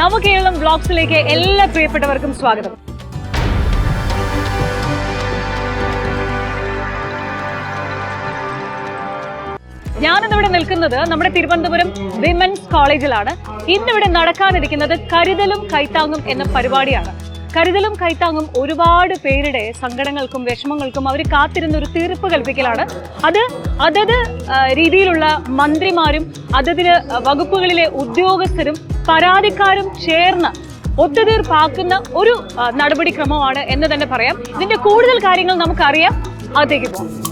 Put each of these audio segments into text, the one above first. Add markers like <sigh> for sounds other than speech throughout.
നവകേരളം ബ്ലോഗ്സിലേക്ക് എല്ലാ പ്രിയപ്പെട്ടവർക്കും സ്വാഗതം. ഞാനിന്നിവിടെ നിൽക്കുന്നത് നമ്മുടെ തിരുവനന്തപുരം വിമൻസ് കോളേജിലാണ് ഇന്നിവിടെ നടക്കാനിരിക്കുന്നത് കരുതലും കൈത്താങ്ങും എന്ന പരിപാടിയാണ്. കരുതലും കൈത്താങ്ങും ഒരുപാട് പേരുടെ സങ്കടങ്ങൾക്കും വിഷമങ്ങൾക്കും അവർ കാത്തിരുന്ന ഒരു തീർപ്പ് കൽപ്പിക്കലാണ്. അത് അതത് രീതിയിലുള്ള മന്ത്രിമാരും അതതിന് വകുപ്പുകളിലെ ഉദ്യോഗസ്ഥരും പരാതിക്കാരും ചേർന്ന് ഒത്തുതീർപ്പാക്കുന്ന ഒരു നടപടിക്രമമാണ് എന്ന് തന്നെ പറയാം. ഇതിന്റെ കൂടുതൽ കാര്യങ്ങൾ നമുക്കറിയാം. അതേക്ക് പോകാം.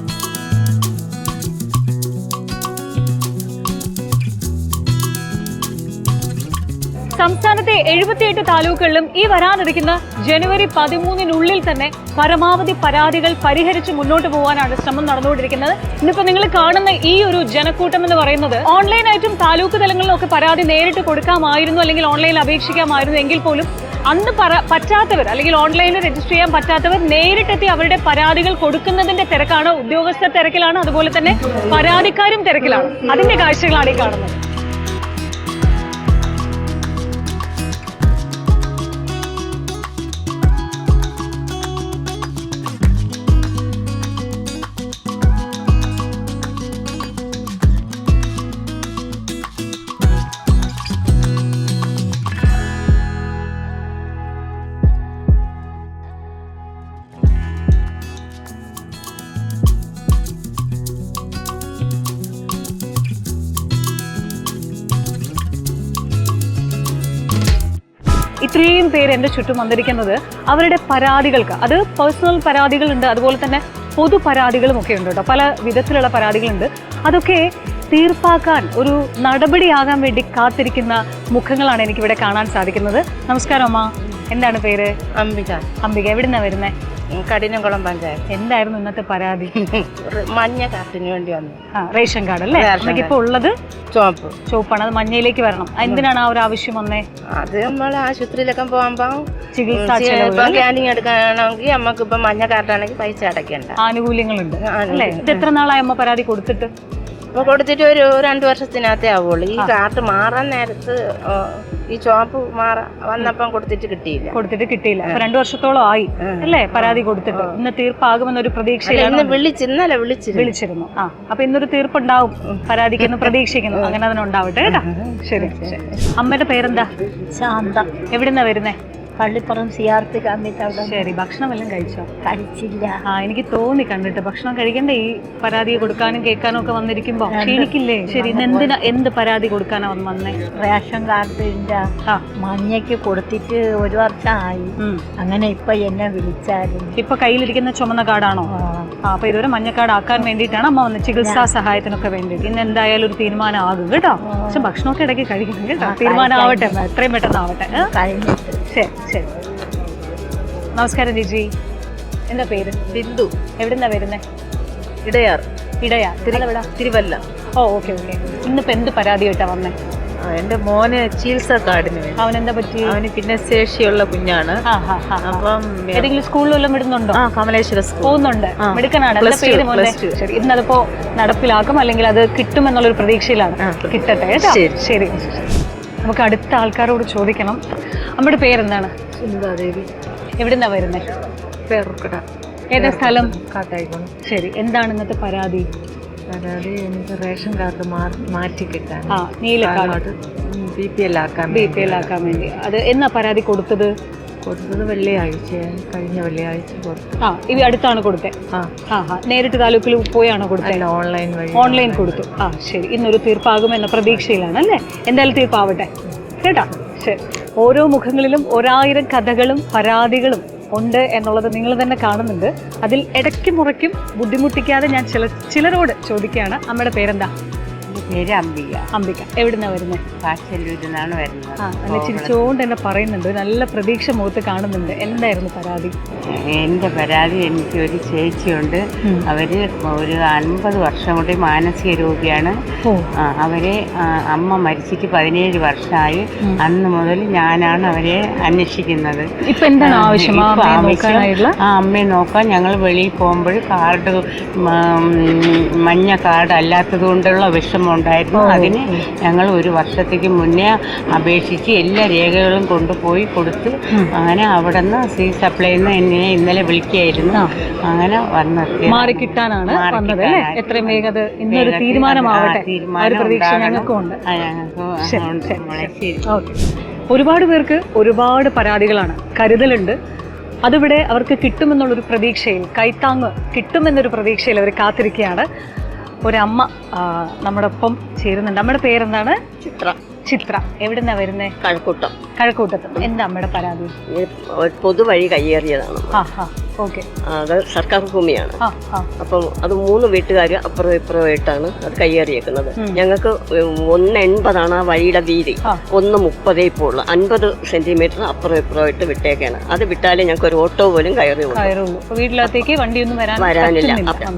സംസ്ഥാനത്തെ എഴുപത്തിയെട്ട് താലൂക്കുകളിലും ഈ വരാനിരിക്കുന്ന ജനുവരി പതിമൂന്നിനുള്ളിൽ തന്നെ പരമാവധി പരാതികൾ പരിഹരിച്ച് മുന്നോട്ട് പോകാനാണ് ശ്രമം നടന്നുകൊണ്ടിരിക്കുന്നത്. ഇന്നിപ്പോ നിങ്ങൾ കാണുന്ന ഈ ഒരു ജനക്കൂട്ടം എന്ന് പറയുന്നത് ഓൺലൈനായിട്ടും താലൂക്ക് തലങ്ങളിലും ഒക്കെ പരാതി നേരിട്ട് കൊടുക്കാമായിരുന്നു അല്ലെങ്കിൽ ഓൺലൈനിൽ അപേക്ഷിക്കാമായിരുന്നു എങ്കിൽ പോലും അന്ന് പറ പറ്റാത്തവർ അല്ലെങ്കിൽ ഓൺലൈനിൽ രജിസ്റ്റർ ചെയ്യാൻ പറ്റാത്തവർ നേരിട്ടെത്തി അവരുടെ പരാതികൾ കൊടുക്കുന്നതിന്റെ തിരക്കാണ്. ഉദ്യോഗസ്ഥർ തിരക്കിലാണ്. അതുപോലെ തന്നെ പരാതിക്കാരും തിരക്കിലാണ്. അതിന്റെ കാഴ്ചകളാണ് ഈ കാണുന്നത്. ഇത്രയും പേര് എന്റെ ചുറ്റും വന്നിരിക്കുന്നത് അവരുടെ പരാതികൾക്ക് അത് പേഴ്സണൽ പരാതികളുണ്ട് അതുപോലെ തന്നെ പൊതു പരാതികളും ഒക്കെ ഉണ്ട് കേട്ടോ. പല വിധത്തിലുള്ള പരാതികളുണ്ട്. അതൊക്കെ തീർപ്പാക്കാൻ ഒരു നടപടിയാകാൻ വേണ്ടി കാത്തിരിക്കുന്ന മുഖങ്ങളാണ് എനിക്കിവിടെ കാണാൻ സാധിക്കുന്നത്. നമസ്കാരം അമ്മ. എന്താണ് പേര്? അംബിക. അംബിക. എവിടുന്നാ വരുന്നേ? കഠിനംകുളം പഞ്ചായത്ത്. എന്തായിരുന്നു ഇന്നത്തെ പരാതി? മഞ്ഞ കാർഡിന് വേണ്ടി വന്നു. ആ റേഷൻ കാർഡ് അല്ലേ? റേഷൻ നമുക്ക് ഇപ്പോൾ ഉള്ളത്? ചുവപ്പ്. ചുവപ്പാണ്. അത് മഞ്ഞയിലേക്ക് വരണം. എന്തിനാണ് ആ ഒരു ആവശ്യം വന്നേ? അത് നമ്മൾ ആശുപത്രിയിലൊക്കെ പോകുമ്പോൾ ചികിത്സാ ചെലവ് സ്കാനിങ് എടുക്കുകയാണെങ്കിൽ നമുക്ക് ഇപ്പം മഞ്ഞ കാർഡാണെങ്കിൽ പൈസ അടയ്ക്കണ്ട. ആനുകൂല്യങ്ങളുണ്ട്. അല്ലേ? ഇത് എത്ര നാളായി അമ്മ പരാതി കൊടുത്തിട്ട്? ഇപ്പൊ കൊടുത്തിട്ട് ഒരു രണ്ട് വർഷത്തിനകത്തേ ആവുള്ളൂ. ഈ കാർഡ് മാറാൻ നേരത്ത് ഈ ചോപ്പ് മാറ വന്നപ്പം കൊടുത്തിട്ട് കിട്ടിയില്ല. കൊടുത്തിട്ട് കിട്ടിയില്ല. അപ്പൊ രണ്ടു വർഷത്തോളം ആയി. അല്ലേ? പരാതി കൊടുത്തിട്ട്. ഇന്ന് തീർപ്പാകുമെന്നൊരു പ്രതീക്ഷയിലാണ് വിളിച്ച് ഇന്നലെ വിളിച്ചിരുന്നു. വിളിച്ചിരുന്നു. ആ. അപ്പൊ ഇന്നൊരു തീർപ്പുണ്ടാവും. പരാതിക്കെന്ന് പ്രതീക്ഷിക്കുന്നു. അങ്ങനെ അതിനുണ്ടാവട്ടെ കേട്ടോ? ശരി ശരി. അമ്മയുടെ പേരെന്താ? ശാന്ത. എവിടെന്നാ വരുന്നേ? പള്ളിപ്പുറം സി ആർ കമ്മിറ്റ് അവിടെ ശരി ഭക്ഷണം എല്ലാം കഴിച്ചോ? കഴിച്ചില്ല. ആ എനിക്ക് തോന്നി കണ്ടിട്ട്. ഭക്ഷണം കഴിക്കണ്ടേ ഈ പരാതി കൊടുക്കാനും കേൾക്കാനും ഒക്കെ വന്നിരിക്കുമ്പോ ക്ഷീണിക്കില്ലേ? ശരി എന്തിനാ എന്ത് പരാതി കൊടുക്കാനാ വന്ന് റേഷൻ കാർഡിന്റെ മഞ്ഞയ്ക്ക് കൊടുത്തിട്ട് ഒരു വർഷമായി. അങ്ങനെ ഇപ്പൊ എന്നെ വിളിച്ചാലും ഇപ്പൊ കയ്യിലിരിക്കുന്ന ചുമന്ന കാർഡാണോ? അപ്പൊ ഇതൊരു മഞ്ഞക്കാട് ആക്കാൻ വേണ്ടിയിട്ടാണ് അമ്മ വന്ന് ചികിത്സാ സഹായത്തിനൊക്കെ വേണ്ടി ഇന്ന് എന്തായാലും ഒരു തീരുമാനം ആകും കേട്ടോ പക്ഷെ ഭക്ഷണമൊക്കെ ഇടയ്ക്ക് കഴിക്കണം കേട്ടോ. തീരുമാനം ആവട്ടെ. എത്രയും പെട്ടെന്ന് ആവട്ടെ ശരി. ശരി. നമസ്കാരം ചേച്ചി എന്താ പേര്? ബിന്ദു. എവിടുന്നാ വരുന്നേ? ഇടയാർ. ഇടയാർ. തിരുവല്ല തിരുവല്ല. ഓ ഓക്കെ ഓക്കെ. ഇന്നിപ്പോ എന്ത് പരാതിയായിട്ടാ വന്നേ? എന്റെ മോന് ചികിത്സാ കാർഡിന് അവനെന്താ പറ്റി? അവന് പിന്നെ ശേഷിയുള്ള കുഞ്ഞാണ്. അപ്പം ഏതെങ്കിലും സ്കൂളിലെല്ലാം വിടുന്നുണ്ടോ? ആ കമലേശ്വര സ്കൂൾ. പോകുന്നുണ്ട്. മിടുക്കനാണ്. ശരി ഇന്നതിപ്പോ നടപ്പിലാക്കും. അല്ലെങ്കിൽ അത് കിട്ടുമെന്നുള്ളൊരു പ്രതീക്ഷയിലാണ്. കിട്ടട്ടെ കേട്ടോ? ശരി. ശരി. നമുക്ക് അടുത്ത ആൾക്കാരോട് ചോദിക്കണം. നമ്മുടെ പേരെന്താണ്? സുന്ദാദേവി എവിടുന്നാ വരുന്നത് പേർക്കട ഏതാ സ്ഥലം? കാട്ടായിക്കണം ശരി. എന്താണ് ഇന്നത്തെ പരാതി? പരാതി എനിക്ക് റേഷൻ കാർഡ് മാറ്റി കിട്ടാൻ. ആ നീലക്കാർഡ് ബി പി എൽ ആക്കാൻ ബി പി എൽ ആക്കാൻ വേണ്ടി. അത് എന്നാ പരാതി കൊടുത്തത്? കൊടുത്തത് വെള്ളിയാഴ്ച കഴിഞ്ഞ വെള്ളിയാഴ്ച കൊടുത്തു. ആ ഇവ അടുത്താണ് കൊടുത്തത് ആ. നേരിട്ട് താലൂക്കിൽ പോയാണോ കൊടുത്തത് ഓൺലൈൻ വഴി ഓൺലൈൻ കൊടുത്തു. ആ ശരി. ഇന്നൊരു തീർപ്പാകുമെന്ന പ്രതീക്ഷയിലാണ് അല്ലേ? എന്തായാലും തീർപ്പാവട്ടെ. കേട്ടോ? ഓരോ മുഖങ്ങളിലും ഒരായിരം കഥകളും പരാതികളും ഉണ്ട് എന്നുള്ളത് നിങ്ങൾ തന്നെ കാണുന്നുണ്ട്. അതിൽ ഇടയ്ക്ക് മുറയ്ക്കും ബുദ്ധിമുട്ടിക്കാതെ ഞാൻ ചില ചിലരോട് ചോദിക്കുകയാണ്. അമ്മയുടെ പേരെന്താ? പേര് അംബിക. അംബിക. എവിടുന്നാ വരുന്നത് കാച്ചല്ലൂരിൽ നിന്നാണ് വരുന്നത്. ആ നല്ല ചിരിച്ചുകൊണ്ട് എന്നെ പറയുന്നുണ്ട്. നല്ല പ്രതീക്ഷ മുഖത്ത് കാണുന്നുണ്ട്. എന്തായിരുന്നു പരാതി? എന്റെ പരാതി എനിക്ക് ഒരു ചേച്ചിയുണ്ട് അവർ ഒരു അൻപത് വർഷം കൂടി മാനസിക രോഗിയാണ്. ഓ. ആ, അവരെ ആ, അമ്മ മരിച്ചിട്ട് പതിനേഴ് വർഷമായി. അന്ന് മുതൽ ഞാനാണ് അവരെ അന്വേഷിക്കുന്നത്. ഇപ്പൊ എന്താണ് ആവശ്യം? ആ ഇപ്പൊ അമ്മയെ ആവശ്യം നോക്കാനായിട്ടുള്ള ആ അമ്മയെ നോക്കാൻ ഞങ്ങൾ വെളിയിൽ പോകുമ്പോൾ കാർഡ് മ- മഞ്ഞ കാർഡ് അല്ലാത്തത് കൊണ്ടുള്ള വിഷമമുണ്ട് ഉണ്ടായിരുന്നു. അതിന് ഞങ്ങൾ ഒരു വർഷത്തേക്ക് മുന്നേ അപേക്ഷിച്ച് എല്ലാ രേഖകളും കൊണ്ടുപോയി കൊടുത്ത് അങ്ങനെ അവിടെ നിന്ന് സി സപ്ലൈയിൽ നിന്ന് എന്നെ ഇന്നലെ വിളിക്കുകയായിരുന്നു. അങ്ങനെ വന്നെത്തി. മാറി കിട്ടാനാണ് വന്നത് എത്രയും വേഗം അത് ഇന്നൊരു തീരുമാനമാവട്ടെ. പ്രതീക്ഷ ഒരുപാട് പേർക്ക് ഒരുപാട് പരാതികളാണ്. കരുതലുണ്ട്. അതിവിടെ അവർക്ക് കിട്ടുമെന്നുള്ളൊരു പ്രതീക്ഷയിൽ കൈത്താങ്ങ് കിട്ടുമെന്നൊരു പ്രതീക്ഷയിൽ അവർ കാത്തിരിക്കുകയാണ്. ഒരമ്മ നമ്മുടെ ഒപ്പം ചേരുന്നുണ്ട്. അമ്മയുടെ പേരെന്താണ്? ചിത്ര. ചിത്ര. എവിടെന്നാ വരുന്നേ? കഴക്കൂട്ടം. കഴക്കൂട്ടത്ത്. എന്താ അമ്മയുടെ പരാതി? പൊതുവഴി കയ്യേറിയതാണ്. അത് സർക്കാർ ഭൂമിയാണ്. അപ്പം അത് മൂന്ന് വീട്ടുകാർ അപ്പുറം ഇപ്പുറമായിട്ടാണ് അത് കയ്യേറിയേക്കുന്നത് ഞങ്ങൾക്ക് ഒന്ന് എൺപതാണ് ആ വഴിയുടെ വീതി. ഒന്ന് മുപ്പതേ ഇപ്പോൾ ഉള്ളു അൻപത് സെന്റിമീറ്റർ അപ്പുറം ഇപ്പുറമായിട്ട് വിട്ടേക്കാണ്. അത് വിട്ടാലേ ഞങ്ങൾക്ക് ഒരു ഓട്ടോ പോലും കയറി വീട്ടിലത്തേക്ക് വണ്ടിയൊന്നും വരാനില്ല.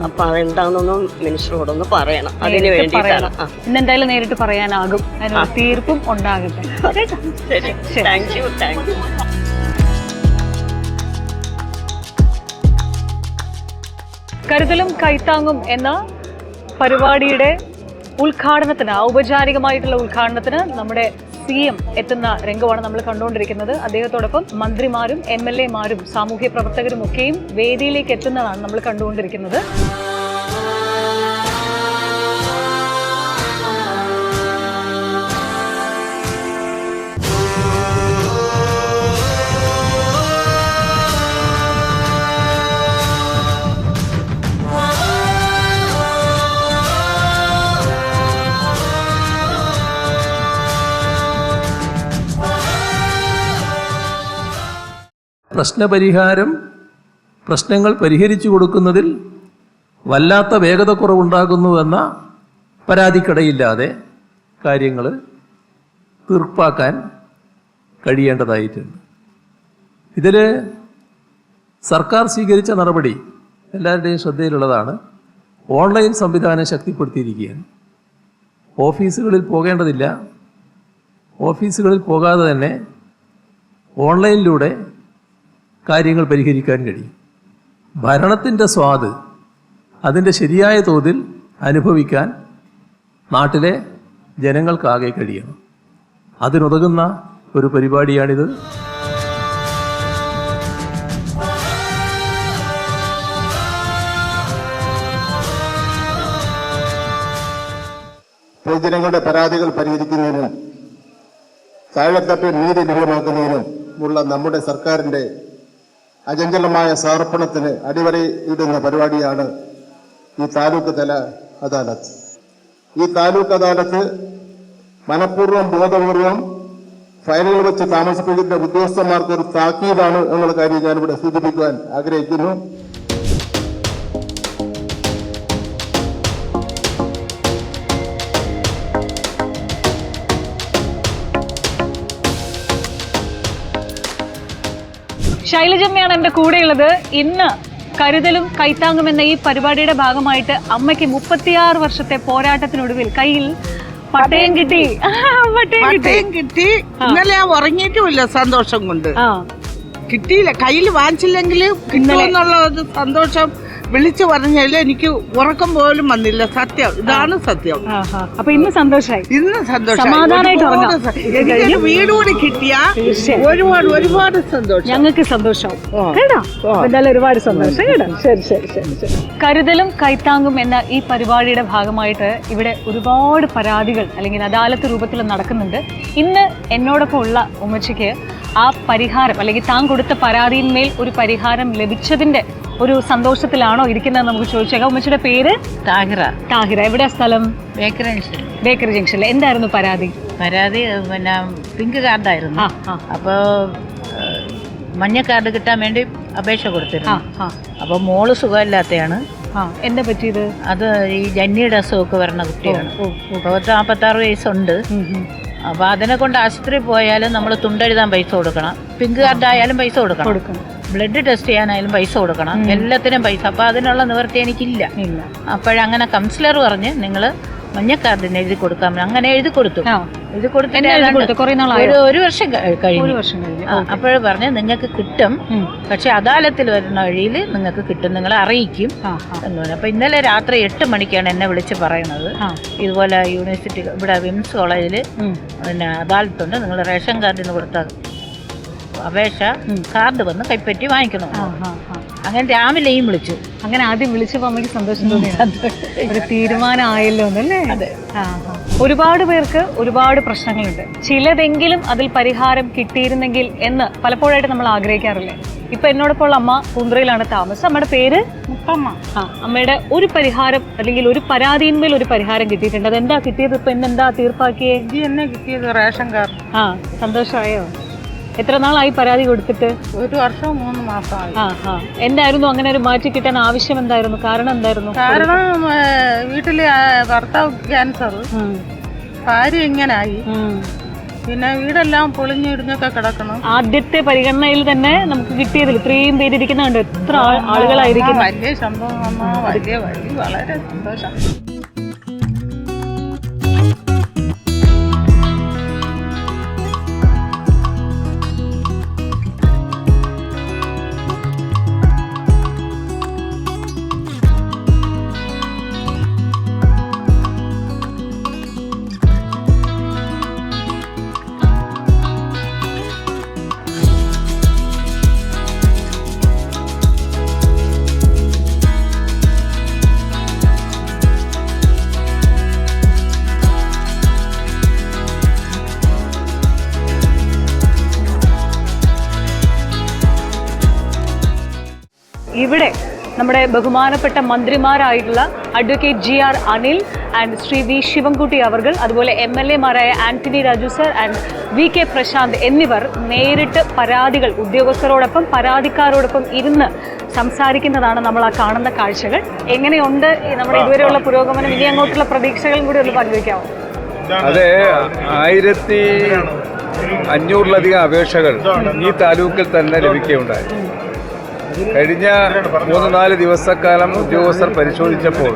അപ്പ- അതെന്താണെന്നൊന്നും മിനിസ്റ്ററോടൊന്ന് പറയണം. അതിന് വേണ്ടിയിട്ടാണ്. ഇന്നെന്തായാലും നേരിട്ട് പറയാനാകും. തീർപ്പും ഉണ്ടാകട്ടെ. താങ്ക് യു താങ്ക് യു കരുതലും കൈത്താങ്ങും എന്ന പരിപാടിയുടെ ഉദ്ഘാടനത്തിന് ഔപചാരികമായിട്ടുള്ള ഉദ്ഘാടനത്തിന് നമ്മുടെ സി എം എത്തുന്ന രംഗമാണ് നമ്മൾ കണ്ടുകൊണ്ടിരിക്കുന്നത്. അദ്ദേഹത്തോടൊപ്പം മന്ത്രിമാരും എം എൽ എമാരും സാമൂഹ്യ പ്രവർത്തകരും ഒക്കെയും വേദിയിലേക്ക് എത്തുന്നതാണ് നമ്മൾ കണ്ടുകൊണ്ടിരിക്കുന്നത്. പ്രശ്നപരിഹാരം പ്രശ്നങ്ങൾ പരിഹരിച്ചു കൊടുക്കുന്നതിൽ വല്ലാത്ത വേഗത കുറവുണ്ടാകുന്നു എന്ന പരാതിക്കടയില്ലാതെ കാര്യങ്ങൾ തീർപ്പാക്കാൻ കഴിയേണ്ടതായിട്ടുണ്ട്. ഇതിൽ സർക്കാർ സ്വീകരിച്ച നടപടി എല്ലാവരുടെയും ശ്രദ്ധയിലുള്ളതാണ്. ഓൺലൈൻ സംവിധാനം ശക്തിപ്പെടുത്തിയിരിക്കുകയാണ്. ഓഫീസുകളിൽ പോകേണ്ടതില്ല. ഓഫീസുകളിൽ പോകാതെ തന്നെ ഓൺലൈനിലൂടെ കാര്യങ്ങൾ പരിഹരിക്കാൻ കഴിയും. ഭരണത്തിന്റെ സ്വാദ് അതിന്റെ ശരിയായ തോതിൽ അനുഭവിക്കാൻ നാട്ടിലെ ജനങ്ങൾക്കാകെ കഴിയണം. അതിനുതകുന്ന ഒരു പരിപാടിയാണിത്. പൊതുജനങ്ങളുടെ പരാതികൾ പരിഹരിക്കുന്നതിനും താഴെത്തട്ടിൽ നീതി ലഭ്യമാക്കുന്നതിനും ഉള്ള നമ്മുടെ സർക്കാരിന്റെ അചഞ്ചലമായ സമർപ്പണത്തിന് അടിവരയിടുന്ന പരിപാടിയാണ് ഈ താലൂക്ക് തല അദാലത്ത്. ഈ താലൂക്ക് അദാലത്ത് മനഃപൂർവം ബോധപൂർവം ഫയലുകൾ വെച്ച് താമസിപ്പിക്കുന്ന ഉദ്യോഗസ്ഥന്മാർക്ക് ഒരു താക്കീതാണ് എന്നുള്ള കാര്യം ഞാനിവിടെ സൂചിപ്പിക്കുവാൻ ആഗ്രഹിക്കുന്നു. ശൈലജമ്മയാണ് എന്റെ കൂടെയുള്ളത്. ഇന്ന് കരുതലും കൈത്താങ്ങും എന്ന ഈ പരിപാടിയുടെ ഭാഗമായിട്ട് അമ്മയ്ക്ക് മുപ്പത്തിയാറ് വർഷത്തെ പോരാട്ടത്തിനൊടുവിൽ കയ്യിൽ പട്ടയം <laughs> കിട്ടി. പട്ടയം കിട്ടി. ഇന്നലെ ഞാൻ ഉറങ്ങിയിട്ടുമില്ല സന്തോഷം കൊണ്ട്. കിട്ടിയില്ല. കയ്യിൽ വാങ്ങിച്ചില്ലെങ്കിൽ കിട്ടുമെന്നുള്ള ഒരു സന്തോഷം വിളിച്ചു പറഞ്ഞാൽ എനിക്ക് ഉറക്കം പോലും വന്നില്ല. സത്യം. ഇതാണ് സത്യം. അപ്പൊ ഇന്ന് സന്തോഷമായി ഇന്ന് സന്തോഷം സമാധാനായിട്ട് ഉറങ്ങാം. എനിക്ക് വീട് കൂടി കിട്ടിയ. ഒരുപാട് ഒരുപാട് സന്തോഷം. ഞങ്ങൾക്ക് സന്തോഷം കേട്ടോ? എന്തായാലും ഒരുപാട് സന്തോഷം. കേട്ടോ? ശരി ശരി ശരി ശരി. കരുതലും കൈത്താങ്ങും എന്ന ഈ പരിപാടിയുടെ ഭാഗമായിട്ട് ഇവിടെ ഒരുപാട് പരാതികൾ അല്ലെങ്കിൽ അദാലത്ത് രൂപത്തിൽ നടക്കുന്നുണ്ട്. ഇന്ന് എന്നോടൊപ്പം ഉള്ള ഉമ്മച്ചിക്ക് ആ പരിഹാരം അല്ലെങ്കിൽ താൻ കൊടുത്ത പരാതിയിന്മേൽ ഒരു പരിഹാരം ലഭിച്ചതിന്റെ ഒരു സന്തോഷത്തിലാണോ ഇരിക്കുന്നത് നമുക്ക് ചോദിച്ചേക്കാം. ഉമ്മച്ചിയുടെ പേര്? താഹിറ. താഹിറ. എവിടെയാ സ്ഥലം? ബേക്കറി ബേക്കറി ജംഗ്ഷനിൽ. എന്തായിരുന്നു പരാതി? പരാതി പിന്നെ പിങ്ക് കാർഡായിരുന്നു. അപ്പോൾ മഞ്ഞ കാർഡ് കിട്ടാൻ വേണ്ടി അപേക്ഷ കൊടുത്തിരുന്നു. അപ്പൊ അപ്പോൾ മോൾ സുഖമില്ലാത്തയാണ്. എന്താ പറ്റിയത്? അത് ഈ ജന്നിയുടെ അസുഖമൊക്കെ വരുന്ന കുട്ടിയാണ്. അപ്പോൾ പത്ത് നാൽപ്പത്താറ് വയസ്സുണ്ട്. അപ്പോൾ അതിനെ കൊണ്ട് ആശുപത്രി പോയാലും നമ്മൾ തുണ്ടെഴുതാൻ പൈസ കൊടുക്കണം. പിങ്ക് കാർഡ് ആയാലും പൈസ കൊടുക്കണം. കൊടുക്കണം. ബ്ലഡ് ടെസ്റ്റ് ചെയ്യാനായാലും പൈസ കൊടുക്കണം. എല്ലാത്തിനും പൈസ. അപ്പോൾ അതിനുള്ള നിവൃത്തി എനിക്കില്ല. അപ്പോഴങ്ങനെ കൗൺസിലർ പറഞ്ഞ് നിങ്ങൾ മഞ്ഞക്കാർഡിന് എഴുതി കൊടുക്കാൻ അങ്ങനെ എഴുതി കൊടുത്തു. എഴുതി കൊടുത്തിട്ട്? ഒരു ഒരു വർഷം കഴിഞ്ഞു. അപ്പോഴേ പറഞ്ഞ് നിങ്ങൾക്ക് കിട്ടും. പക്ഷെ അദാലത്തിൽ വരുന്ന വഴിയിൽ നിങ്ങൾക്ക് കിട്ടും. നിങ്ങളെ അറിയിക്കും എന്ന് പറഞ്ഞു. അപ്പൊ ഇന്നലെ രാത്രി എട്ട് മണിക്കാണ് എന്നെ വിളിച്ച് പറയുന്നത്. ഇതുപോലെ യൂണിവേഴ്സിറ്റി ഇവിടെ വിംസ് കോളേജിൽ പിന്നെ അദാലത്തുണ്ട് നിങ്ങൾ റേഷൻ കാർഡിന് കൊടുത്ത അപേക്ഷ കാർഡ് വന്ന് കൈപ്പറ്റി വാങ്ങിക്കണം. അങ്ങനെ രാവിലെയും വിളിച്ചു. അങ്ങനെ ആദ്യം വിളിച്ചപ്പോ അമ്മയ്ക്ക് സന്തോഷം തോന്നി. ഒരു തീരുമാനമായല്ലോ എന്നല്ലേ? അതെ. ഒരുപാട് പേർക്ക് ഒരുപാട് പ്രശ്നങ്ങളുണ്ട്. ചിലതെങ്കിലും അതിൽ പരിഹാരം കിട്ടിയിരുന്നെങ്കിൽ എന്ന് പലപ്പോഴായിട്ട് നമ്മൾ ആഗ്രഹിക്കാറില്ലേ? ഇപ്പൊ എന്നോടൊപ്പം ഉള്ള അമ്മ പൂന്തുറയിലാണ് താമസം. അമ്മയുടെ പേര്? മുത്തമ്മ ആ അമ്മയുടെ ഒരു പരിഹാരം അല്ലെങ്കിൽ ഒരു പരാതിന്മേൽ ഒരു പരിഹാരം കിട്ടിയിട്ടുണ്ട്. അതെന്താ കിട്ടിയത്? ഇപ്പൊ എന്നെന്താ തീർപ്പാക്കിയേ? എന്നെ കിട്ടിയത് റേഷൻ കാർഡ്. ആ സന്തോഷമായോ? എത്ര നാളായി പരാതി കൊടുത്തിട്ട്? ഒരു വർഷം മൂന്ന് മാസമായി. ആ ആ. എന്തായിരുന്നു അങ്ങനെ ഒരു മാറ്റി കിട്ടാൻ ആവശ്യം എന്തായിരുന്നു? കാരണം എന്തായിരുന്നു? കാരണം വീട്ടിലെ ഭർത്താവ് ക്യാൻസർ. ഭാര്യ ഇങ്ങനായി. പിന്നെ വീടെല്ലാം പൊളിഞ്ഞിടിഞ്ഞൊക്കെ കിടക്കണം. ആദ്യത്തെ പരിഗണനയിൽ തന്നെ നമുക്ക് കിട്ടിയതിൽ ഇത്രയും പേരിരിക്കുന്നുണ്ട് എത്ര ആളുകളായിരിക്കും വലിയ സംഭവം വലിയ വഴി വളരെ സന്തോഷം. നമ്മുടെ ബഹുമാനപ്പെട്ട മന്ത്രിമാരായിട്ടുള്ള advocate G R Anil and Shri V Sivankutty അവർ അതുപോലെ M L എമാരായ Antony Raju sir and V K Prashanth എന്നിവർ നേരിട്ട് പരാതികൾ ഉദ്യോഗസ്ഥരോടൊപ്പം പരാതിക്കാരോടൊപ്പം ഇരുന്ന് സംസാരിക്കുന്നതാണ് നമ്മൾ ആ കാണുന്ന കാഴ്ചകൾ. എങ്ങനെയുണ്ട് നമ്മുടെ ഇതുവരെയുള്ള പുരോഗമനം? ഇനി അങ്ങോട്ടുള്ള പ്രതീക്ഷകളും കൂടി ഒന്ന് പങ്കുവയ്ക്കാമോ അതെ ആയിരത്തി അഞ്ഞൂറിലധികം അപേക്ഷകൾ ഈ താലൂക്കിൽ തന്നെ ലഭിക്കുകയുണ്ടായി. കഴിഞ്ഞ മൂന്ന് നാല് ദിവസക്കാലം ഉദ്യോഗസ്ഥർ പരിശോധിച്ചപ്പോൾ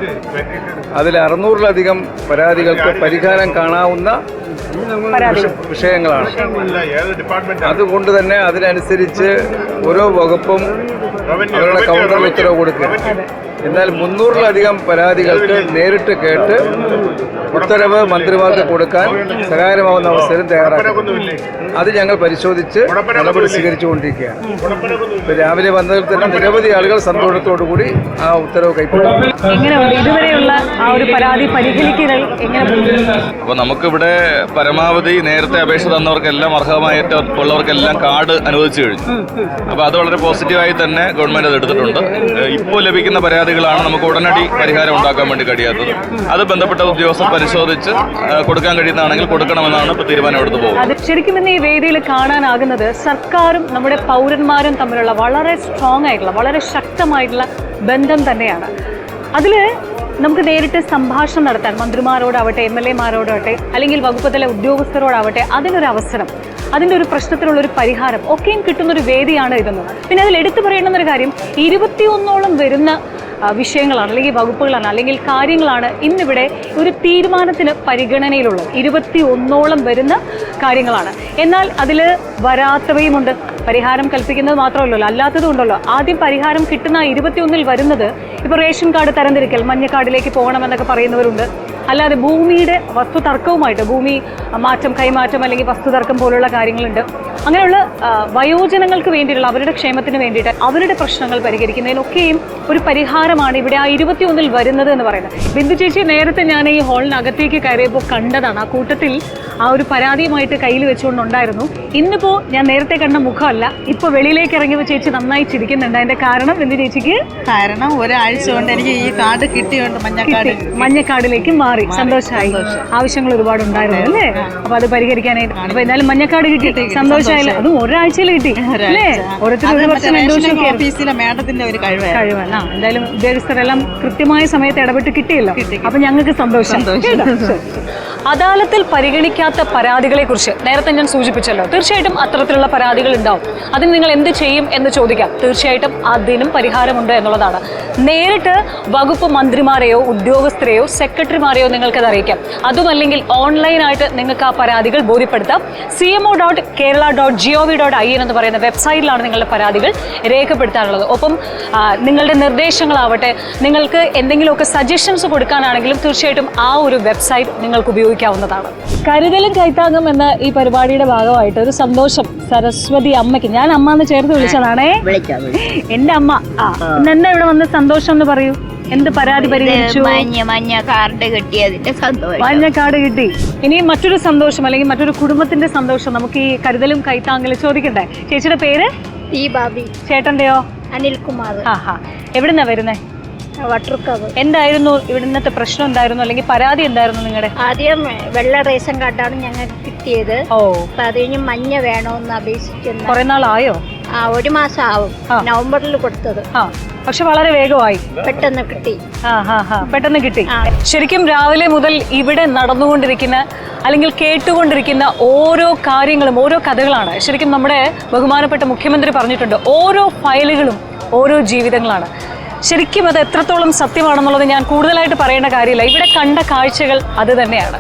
അതിൽ അറുന്നൂറിലധികം പരാതികൾക്ക് പരിഹാരം കാണാവുന്ന വിഷ- വിഷയങ്ങളാണ്. അതുകൊണ്ട് തന്നെ അതിനനുസരിച്ച് ഓരോ വകുപ്പും അവരുടെ കൗണ്ടറിൽ ഉത്തരവ് കൊടുക്കുക എന്നാൽ മുന്നൂറിലധികം പരാതികൾക്ക് നേരിട്ട് കേട്ട് ഉത്തരവ് മന്ത്രിമാർക്ക് കൊടുക്കാൻ സഹായമാവുന്ന അവസരം തയ്യാറാക്കുന്നില്ല അത് ഞങ്ങൾ പരിശോധിച്ച് നടപടി സ്വീകരിച്ചുകൊണ്ടിരിക്കുകയാണ്. ഇപ്പൊ രാവിലെ വന്നതിൽ തന്നെ നിരവധി ആളുകൾ സന്തോഷത്തോടു കൂടി ആ ഉത്തരവ് കൈപ്പറ്റും എങ്ങനെയുണ്ട് ഇതുവരെയുള്ള ആ ഒരു പരാതി പരിഹരിക്കൽ എങ്ങനെ അപ്പോൾ നമുക്കിവിടെ പരമാവധി നേരത്തെ അപേക്ഷ തന്നവർക്കെല്ലാം അർഹമായിട്ട് ഉള്ളവർക്കെല്ലാം കാർഡ് അനുവദിച്ചു കഴിഞ്ഞു. അപ്പൊ അത് വളരെ പോസിറ്റീവായി തന്നെ ഗവൺമെന്റ് അത് എടുത്തിട്ടുണ്ട്. ഇപ്പോൾ ലഭിക്കുന്ന പരാതികളാണ് നമുക്ക് ഉടനടി പരിഹാരം ഉണ്ടാക്കാൻ വേണ്ടി കഴിയാത്തത്. അത് ബന്ധപ്പെട്ട ഉദ്യോഗസ്ഥർ പരിശോധിച്ച് കൊടുക്കാൻ കഴിയുന്നതാണെങ്കിൽ കൊടുക്കണമെന്നാണ് ഇപ്പോൾ തീരുമാനം എടുത്തു പോകുന്നത് ശരിക്കും ഇന്ന് ഈ വേദിയിൽ കാണാനാകുന്നത് സർക്കാരും നമ്മുടെ പൗരന്മാരും തമ്മിലുള്ള വളരെ സ്ട്രോങ് ആയിട്ടുള്ള വളരെ ശക്തമായിട്ടുള്ള ബന്ധം തന്നെയാണ്. അതിൽ നമുക്ക് നേരിട്ട് സംഭാഷണം നടത്താൻ മന്ത്രിമാരോടാവട്ടെ എം എൽ എമാരോടാവട്ടെ അല്ലെങ്കിൽ വകുപ്പ് തല ഉദ്യോഗസ്ഥരോടാവട്ടെ അതിനൊരു അവസരം അതിന്റെ ഒരു പ്രശ്നത്തിനുള്ള ഒരു പരിഹാരം ഒക്കെയും കിട്ടുന്ന ഒരു വേദിയാണ് ഇതെന്ന്. പിന്നെ അതിൽ എടുത്തു പറയേണ്ടുന്ന ഒരു കാര്യം ഇരുപത്തിയൊന്നോളം വരുന്ന വിഷയങ്ങളാണ് അല്ലെങ്കിൽ വകുപ്പുകളാണ് അല്ലെങ്കിൽ കാര്യങ്ങളാണ് ഇന്നിവിടെ ഒരു തീരുമാനത്തിന് പരിഗണനയിലുള്ളത്. ഇരുപത്തി ഒന്നോളം വരുന്ന കാര്യങ്ങളാണ്. എന്നാൽ അതിൽ വരാത്തവയുമുണ്ട്. പരിഹാരം കൽപ്പിക്കുന്നത് മാത്രമല്ലല്ലോ അല്ലാത്തതും ഉണ്ടല്ലോ. ആദ്യം പരിഹാരം കിട്ടുന്ന ഇരുപത്തിയൊന്നിൽ വരുന്നത് ഇപ്പോൾ റേഷൻ കാർഡ് തരംതിരിക്കൽ മഞ്ഞ കാർഡിലേക്ക് പോകണമെന്നൊക്കെ പറയുന്നവരുണ്ട്. അല്ലാതെ ഭൂമിയുടെ വസ്തു തർക്കവുമായിട്ട് ഭൂമി മാറ്റം കൈമാറ്റം അല്ലെങ്കിൽ വസ്തുതർക്കം പോലുള്ള കാര്യങ്ങളുണ്ട്. അങ്ങനെയുള്ള വയോജനങ്ങൾക്ക് വേണ്ടിയിട്ടുള്ള അവരുടെ ക്ഷേമത്തിന് വേണ്ടിയിട്ട് അവരുടെ പ്രശ്നങ്ങൾ പരിഹരിക്കുന്നതിനൊക്കെയും ഒരു പരിഹാരമാണ് ഇവിടെ ആ ഇരുപത്തിയൊന്നിൽ വരുന്നത് എന്ന് പറയുന്നത്. ബിന്ദു ചേച്ചി നേരത്തെ ഞാൻ ഈ ഹാളിനകത്തേക്ക് കയറിയപ്പോൾ കണ്ടതാണ് ആ കൂട്ടത്തിൽ ആ ഒരു പരാതിയുമായിട്ട് കയ്യിൽ വെച്ചുകൊണ്ടുണ്ടായിരുന്നു. ഇന്നിപ്പോൾ ഞാൻ നേരത്തെ കണ്ട മുഖമല്ല ഇപ്പോൾ വെളിയിലേക്ക് ഇറങ്ങിയപ്പോൾ ചേച്ചി നന്നായി ചിരിക്കുന്നുണ്ട്. അതിന്റെ കാരണം ബിന്ദു ചേച്ചിക്ക് കാരണം ഒരാഴ്ച കൊണ്ട് എനിക്ക് ഈ കാർഡ് കിട്ടിയുണ്ട് മഞ്ഞക്കാട്. മഞ്ഞക്കാടിലേക്ക് മാറി. സന്തോഷമായി ആവശ്യങ്ങൾ ഒരുപാട് ഉണ്ടായിരുന്നു അല്ലേ അപ്പോൾ അത് പരിഹരിക്കാനായിട്ട്. അപ്പോൾ എന്തായാലും മഞ്ഞക്കാട് കിട്ടി. സന്തോഷമായില്ല അതും ഒരാഴ്ചയിൽ കിട്ടി. <laughs> അല്ലേ? ഓരോരുത്തരും ഒരു വർഷം രണ്ടു വർഷം ഓഫീസിലെ മേഡത്തിന്റെ ഒരു കഴിവാണ്. കഴിവല്ല എന്തായാലും ഉദ്യോഗസ്ഥരെല്ലാം കൃത്യമായ സമയത്ത് ഇടപെട്ട് കിട്ടിയല്ലോ. അപ്പൊ ഞങ്ങൾക്ക് സന്തോഷം. <laughs> അദാലത്തിൽ പരിഗണിക്കാത്ത പരാതികളെ കുറിച്ച് നേരത്തെ ഞാൻ സൂചിപ്പിച്ചല്ലോ. തീർച്ചയായിട്ടും അത്തരത്തിലുള്ള പരാതികൾ ഉണ്ടാവും. അതിന് നിങ്ങൾ എന്ത് ചെയ്യും എന്ന് ചോദിക്കാം. തീർച്ചയായിട്ടും അതിനും പരിഹാരമുണ്ട് എന്നുള്ളതാണ്. നേരിട്ട് വകുപ്പ് മന്ത്രിമാരെയോ ഉദ്യോഗസ്ഥരെയോ സെക്രട്ടറിമാരെയോ നിങ്ങൾക്കത് അറിയിക്കാം. അതുമല്ലെങ്കിൽ ഓൺലൈനായിട്ട് നിങ്ങൾക്ക് ആ പരാതികൾ ബോധ്യപ്പെടുത്താം. C M O dot Kerala dot G O V dot I N എന്ന് പറയുന്ന വെബ്സൈറ്റിലാണ് നിങ്ങളുടെ പരാതികൾ രേഖപ്പെടുത്താനുള്ളത്. ഒപ്പം നിങ്ങളുടെ നിർദ്ദേശങ്ങളാവട്ടെ നിങ്ങൾക്ക് എന്തെങ്കിലുമൊക്കെ സജഷൻസ് കൊടുക്കാനാണെങ്കിലും തീർച്ചയായിട്ടും ആ ഒരു വെബ്സൈറ്റ് നിങ്ങൾക്ക് ഉപയോഗിക്കാവുന്നതാണ് കരുതലും കൈത്താങ്ങും എന്ന ഈ പരിപാടിയുടെ ഭാഗമായിട്ട് ഒരു സന്തോഷം സരസ്വതി അമ്മയ്ക്ക്. ഞാൻ അമ്മ എന്ന് ചേർത്ത് വിളിച്ചതാണേ. എന്റെ അമ്മ. ആ എന്താ ഇവിടെ വന്ന സന്തോഷം എന്ന് പറയൂ? എന്ത് പരാതി പരിഹരിച്ചു മഞ്ഞ കാർഡ് കിട്ടിയതിന്റെ സന്തോഷം. മഞ്ഞ കാർഡ് കിട്ടി. ഇനി മറ്റൊരു സന്തോഷം അല്ലെങ്കിൽ മറ്റൊരു കുടുംബത്തിന്റെ സന്തോഷം നമുക്ക് ഈ കരുതലും കൈത്താങ്ങലും ചോദിക്കണ്ടേ? ചേച്ചിയുടെ പേര്? ദീപാബി ചേട്ടന്റെയോ? അനിൽകുമാർ. ആഹാ. എവിടുന്നാ വരുന്നേ? എന്തായിരുന്നു ഇവിടുന്നത്തെ പ്രശ്നം എന്തായിരുന്നു? അല്ലെങ്കിൽ പരാതി എന്തായിരുന്നു നിങ്ങളുടെ? ആദ്യം വെള്ള റേഷൻ കാർഡാണ് ഞങ്ങൾക്ക് കിട്ടിയത്. ഓ. അപ്പൊ അത് കഴിഞ്ഞ് മഞ്ഞ വേണമെന്ന് അപേക്ഷിക്കുന്നു കുറെ നാളായോ? ആ ഒരു മാസം ആവും ആ. നവംബറിൽ കൊടുത്തത്. ആ. പക്ഷെ വളരെ വേഗമായി. പെട്ടെന്ന് കിട്ടി. ആ പെട്ടെന്ന് കിട്ടി. ആ. ശരിക്കും രാവിലെ മുതൽ ഇവിടെ നടന്നുകൊണ്ടിരിക്കുന്ന അല്ലെങ്കിൽ കേട്ടുകൊണ്ടിരിക്കുന്ന ഓരോ കാര്യങ്ങളും ഓരോ കഥകളാണ്. ശരിക്കും നമ്മുടെ ബഹുമാനപ്പെട്ട മുഖ്യമന്ത്രി പറഞ്ഞിട്ടുണ്ട് ഓരോ ഫയലുകളും ഓരോ ജീവിതങ്ങളാണ്. ശരിക്കും അത് എത്രത്തോളം സത്യമാണെന്നുള്ളത് ഞാൻ കൂടുതലായിട്ട് പറയേണ്ട കാര്യമില്ല. ഇവിടെ കണ്ട കാഴ്ചകൾ അത് തന്നെയാണ്.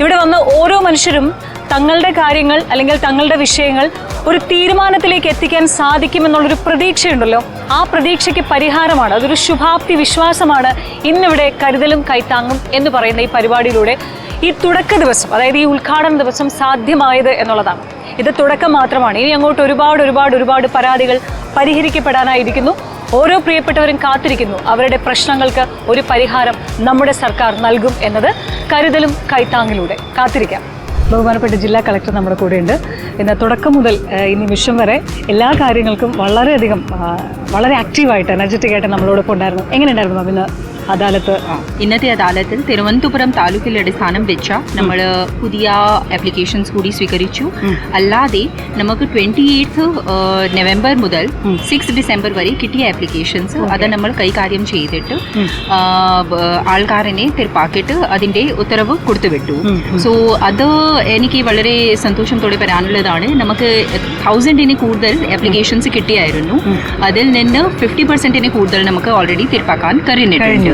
ഇവിടെ വന്ന ഓരോ മനുഷ്യരും തങ്ങളുടെ കാര്യങ്ങൾ അല്ലെങ്കിൽ തങ്ങളുടെ വിഷയങ്ങൾ ഒരു തീരുമാനത്തിലേക്ക് എത്തിക്കാൻ സാധിക്കുമെന്നുള്ളൊരു പ്രതീക്ഷയുണ്ടല്ലോ. ആ പ്രതീക്ഷയ്ക്ക് പരിഹാരമാണ്. അതൊരു ശുഭാപ്തി വിശ്വാസമാണ് ഇന്നിവിടെ കരുതലും കൈത്താങ്ങും എന്ന് പറയുന്ന ഈ പരിപാടിയിലൂടെ ഈ തുടക്ക ദിവസം അതായത് ഈ ഉദ്ഘാടന ദിവസം സാധ്യമായത് എന്നുള്ളതാണ്. ഇത് തുടക്കം മാത്രമാണ്. ഇനി അങ്ങോട്ട് ഒരുപാട് ഒരുപാട് ഒരുപാട് പരാതികൾ പരിഹരിക്കപ്പെടാനായിരിക്കുന്നു. ഓരോ പ്രിയപ്പെട്ടവരും കാത്തിരിക്കുന്നു. അവരുടെ പ്രശ്നങ്ങൾക്ക് ഒരു പരിഹാരം നമ്മുടെ സർക്കാർ നൽകും എന്നത് കരുതലും കൈത്താങ്ങിലൂടെ. കാത്തിരിക്കാം. ബഹുമാനപ്പെട്ട ജില്ലാ കളക്ടർ നമ്മുടെ കൂടെയുണ്ട്. ഇന്ന് തുടക്കം മുതൽ ഈ നിമിഷം വരെ എല്ലാ കാര്യങ്ങൾക്കും വളരെയധികം വളരെ ആക്റ്റീവായിട്ട് എനർജറ്റിക് ആയിട്ട് നമ്മളോടൊപ്പം ഉണ്ടായിരുന്നു. എങ്ങനെയുണ്ടായിരുന്നു ഇന്ന് അദാലത്ത്. ഇന്നത്തെ അദാലത്തിൽ തിരുവനന്തപുരം താലൂക്കിൽ അടിസ്ഥാനം വെച്ച നമ്മൾ പുതിയ ആപ്ലിക്കേഷൻസ് കൂടി സ്വീകരിച്ചു. അല്ലാതെ നമുക്ക് ട്വന്റി എയ്ത്ത് നവംബർ മുതൽ സിക്സ് ഡിസംബർ വരെ കിട്ടിയ ആപ്ലിക്കേഷൻസ് അത് നമ്മൾ കൈകാര്യം ചെയ്തിട്ട് ആൾക്കാരനെ തീർപ്പാക്കിയിട്ട് അതിന്റെ ഉത്തരവ് കൊടുത്തുവിട്ടു. സോ അത് എനിക്ക് വളരെ സന്തോഷത്തോടെ പറയാനുള്ളതാണ് നമുക്ക് തൗസൻഡിന് കൂടുതൽ ആപ്ലിക്കേഷൻസ് കിട്ടിയായിരുന്നു. അതിൽ നിന്ന് ഫിഫ്റ്റി പെർസെന്റിന് കൂടുതൽ നമുക്ക് ഓൾറെഡി തീർപ്പാക്കാൻ കഴിഞ്ഞിട്ടുണ്ട്.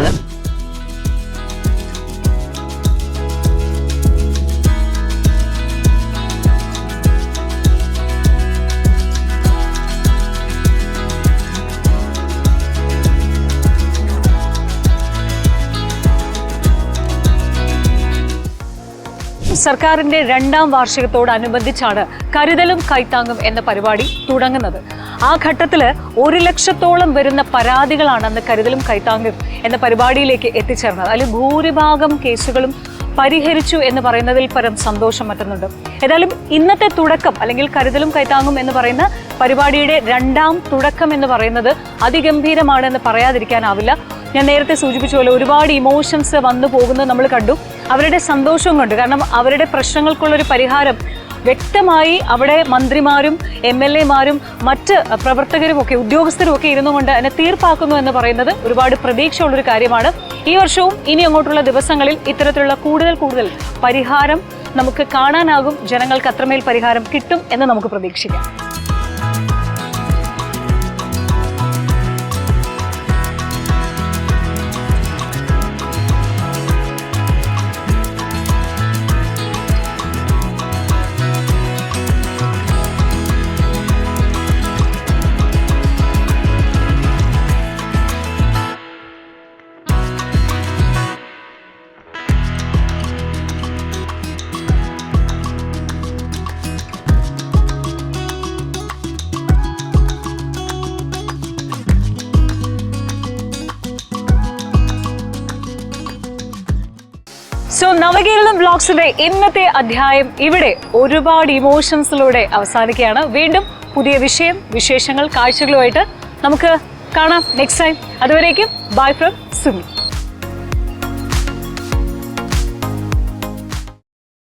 സർക്കാരിന്റെ രണ്ടാം വാർഷികത്തോടനുബന്ധിച്ചാണ് കരുതലും കൈത്താങ്ങും എന്ന പരിപാടി തുടങ്ങുന്നത്. ആ ഘട്ടത്തിൽ ഒരു ലക്ഷത്തോളം വരുന്ന പരാതികളാണ് അന്ന് കരുതലും കൈത്താങ്ങും എന്ന പരിപാടിയിലേക്ക് എത്തിച്ചേർന്നത്. അതിൽ ഭൂരിഭാഗം കേസുകളും പരിഹരിച്ചു എന്ന് പറയുന്നതിൽ പരം സന്തോഷം മറ്റുന്നുണ്ട്. ഏതായാലും ഇന്നത്തെ തുടക്കം അല്ലെങ്കിൽ കരുതലും കൈത്താങ്ങും എന്ന് പറയുന്ന പരിപാടിയുടെ രണ്ടാം തുടക്കം എന്ന് പറയുന്നത് അതിഗംഭീരമാണ് എന്ന് പറയാതിരിക്കാനാവില്ല. ഞാൻ നേരത്തെ സൂചിപ്പിച്ച പോലെ ഒരുപാട് ഇമോഷൻസ് വന്നു പോകുന്നത് നമ്മൾ കണ്ടു. അവരുടെ സന്തോഷവും കണ്ടു. കാരണം അവരുടെ പ്രശ്നങ്ങൾക്കുള്ളൊരു പരിഹാരം വ്യക്തമായി അവിടെ മന്ത്രിമാരും എം എൽ എമാരും മറ്റ് പ്രവർത്തകരും ഒക്കെ ഉദ്യോഗസ്ഥരും ഒക്കെ ഇരുന്നു കൊണ്ട് അതിനെ തീർപ്പാക്കുന്നു എന്ന് പറയുന്നത് ഒരുപാട് പ്രതീക്ഷയുള്ളൊരു കാര്യമാണ്. ഈ വർഷവും ഇനി അങ്ങോട്ടുള്ള ദിവസങ്ങളിൽ ഇത്തരത്തിലുള്ള കൂടുതൽ കൂടുതൽ പരിഹാരം നമുക്ക് കാണാനാകും. ജനങ്ങൾക്ക് അത്രമേൽ പരിഹാരം കിട്ടും എന്ന് നമുക്ക് പ്രതീക്ഷിക്കാം. ബ്ലോഗ്സിന്റെ ഇന്നത്തെ അധ്യായം ഇവിടെ ഒരുപാട് ഇമോഷൻസിലൂടെ അവസാനിക്കുകയാണ്. വീണ്ടും പുതിയ വിഷയം വിശേഷങ്ങൾ കാഴ്ചകളുമായിട്ട് നമുക്ക് കാണാം. നെക്സ്റ്റ് ടൈം അതുവരേക്കും ബൈ ഫ്രം സുമി